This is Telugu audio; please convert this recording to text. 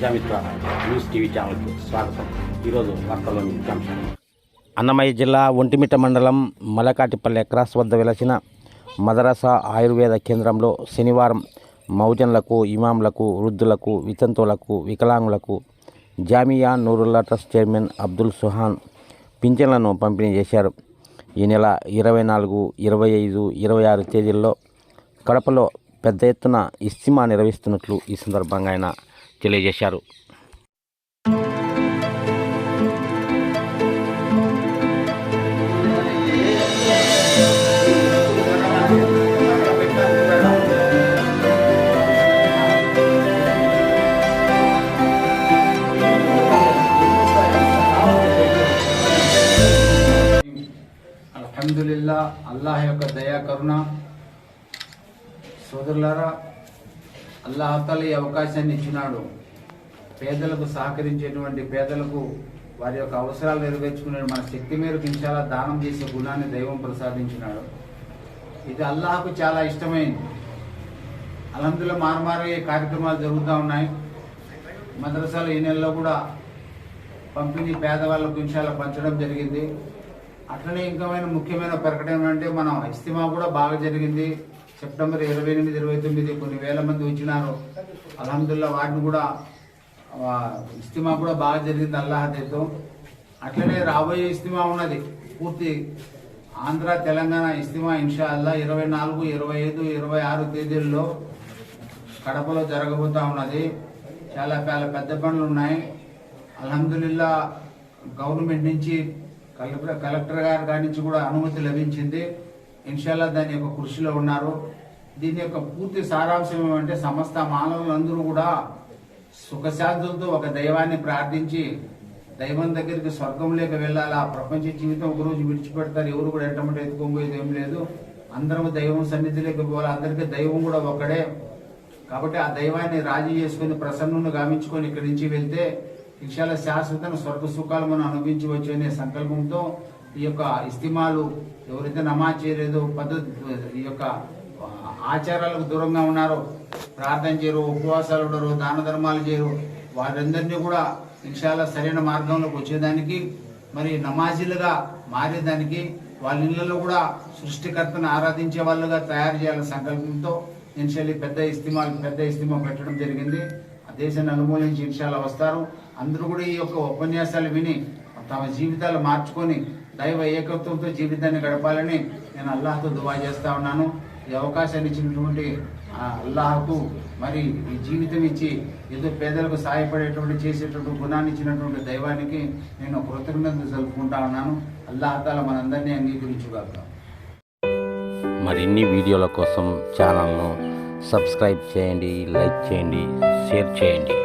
ప్రజామిత్ర న్యూస్ టీవీ స్వాగతం. ఈరోజు వార్తల్లోని ముఖ్యాంశాలు అన్నమయ్య జిల్లా ఒంటిమిట్ట మండలం మలకాటిపల్లె క్రాస్ వద్ద వెలసిన మదరసా ఆయుర్వేద కేంద్రంలో శనివారం మౌజన్లకు ఇమాంలకు వృద్ధులకు వితంతువులకు వికలాంగులకు జామియా నూరుల్లా ట్రస్ట్ చైర్మన్ అబ్దుల్ సుహాన్ పింఛన్లను పంపిణీ చేశారు. ఈ నెల ఇరవై నాలుగు ఇరవై ఐదు ఇరవై ఆరు తేదీల్లో కడపలో పెద్ద ఎత్తున ఇస్తిమా నిర్వహిస్తున్నట్లు ఈ సందర్భంగా ఆయన తెలియజేశారు అల్హమ్దులిల్లా అల్లాహ్ యొక్క దయా కరుణ సోదరులారా అల్లాహతల ఈ అవకాశాన్ని ఇచ్చినాడు. పేదలకు సహకరించేటువంటి పేదలకు వారి యొక్క అవసరాలు నెరవేర్చుకునే మన శక్తి మేరకు ఇంచాలా దానం చేసే గుణాన్ని దైవం ప్రసాదించినాడు. ఇది అల్లాహకు చాలా ఇష్టమైంది. అల్హమ్దుల్లా మారుమారే కార్యక్రమాలు జరుగుతూ ఉన్నాయి. మద్రసాలు ఈ నెలలో కూడా పంపిణీ పేదవాళ్ళకు ఇంచాలా పంచడం జరిగింది. అట్లనే ఇంకమైన ముఖ్యమైన ప్రకటన అంటే మనం ఇస్తిమా కూడా బాగా జరిగింది. సెప్టెంబర్ ఇరవై ఎనిమిది ఇరవై తొమ్మిది కొన్ని వేల మంది వచ్చినారు. అల్హమ్దుల్లా వాటిని కూడా ఇస్తిమా కూడా బాగా జరిగింది అల్లాహదేతో అట్లనే రాబోయే ఇస్తిమా ఉన్నది. పూర్తి ఆంధ్ర తెలంగాణ ఇస్తిమా ఇన్షా అల్లా ఇరవై నాలుగు ఇరవై ఐదు ఇరవై ఆరు తేదీల్లో కడపలో జరగబోతూ ఉన్నది. చాలా చాలా పెద్ద పనులు ఉన్నాయి. అల్హమ్దుల్లా గవర్నమెంట్ నుంచి కలెక్టర్ కలెక్టర్ గారి కాడి నుంచి కూడా అనుమతి లభించింది. ఇన్షాల్లా దాని యొక్క కృషిలో ఉన్నారు. దీని యొక్క పూర్తి సారాంశం ఏమంటే సమస్త మానవులందరూ కూడా సుఖశాంతులతో ఒక దైవాన్ని ప్రార్థించి దైవం దగ్గరికి స్వర్గంలోకి వెళ్ళాలి? ఆ ప్రపంచ జీవితం ఒక రోజు విడిచిపెడతారు. ఎవరు కూడా ఎంటమంటే ఎత్తుకోబోయేది ఏం లేదు. అందరం దైవం సన్నిధిలోకి పోవాలి. అందరికీ దైవం కూడా ఒకడే కాబట్టి ఆ దైవాన్ని రాజీ చేసుకుని ప్రసన్నును గామించుకొని ఇక్కడి నుంచి వెళ్తే ఇక్షాల శాశ్వతను స్వర్గ సుఖాలు మనం అనుభవించవచ్చు అనే సంకల్పంతో ఈ యొక్క ఇస్తిమాలు ఎవరైతే నమాజ్ చేయలేదో పద్ధతి ఈ యొక్క ఆచారాలకు దూరంగా ఉన్నారో ప్రార్థన చేయరు ఉపవాసాలు ఉండరు దాన ధర్మాలు చేయరు వారందరినీ కూడా ఇన్షాల్లా సరైన మార్గంలోకి వచ్చేదానికి మరి నమాజీలుగా మారేదానికి వాళ్ళ ఇళ్ళలో కూడా సృష్టికర్తను ఆరాధించే వాళ్ళుగా తయారు చేయాలనే సంకల్పంతో ఇన్షాల్ పెద్ద ఇస్తిమాలు పెద్ద ఇస్తిమా పెట్టడం జరిగింది. ఆ దేశాన్ని అనుమూలించి ఇన్షాల్లా వస్తారు. అందరూ కూడా ఈ యొక్క ఉపన్యాసాలు విని తమ జీవితాలు మార్చుకొని దైవ ఏకత్వంతో జీవితాన్ని గడపాలని నేను అల్లాహ్తో దువా చేస్తా ఉన్నాను. ఈ అవకాశాన్ని ఇచ్చినటువంటి ఆ అల్లాహకు మరి ఈ జీవితం ఇచ్చి ఏదో పేదలకు సహాయపడేటువంటి చేసేటువంటి గుణాన్ని ఇచ్చినటువంటి దైవానికి నేను కృతజ్ఞతలు జరుపుకుంటా ఉన్నాను. అల్లాహతాల మనందరినీ అంగీకరించుగాక. మరిన్ని వీడియోల కోసం ఛానల్ను సబ్స్క్రైబ్ చేయండి లైక్ చేయండి షేర్ చేయండి.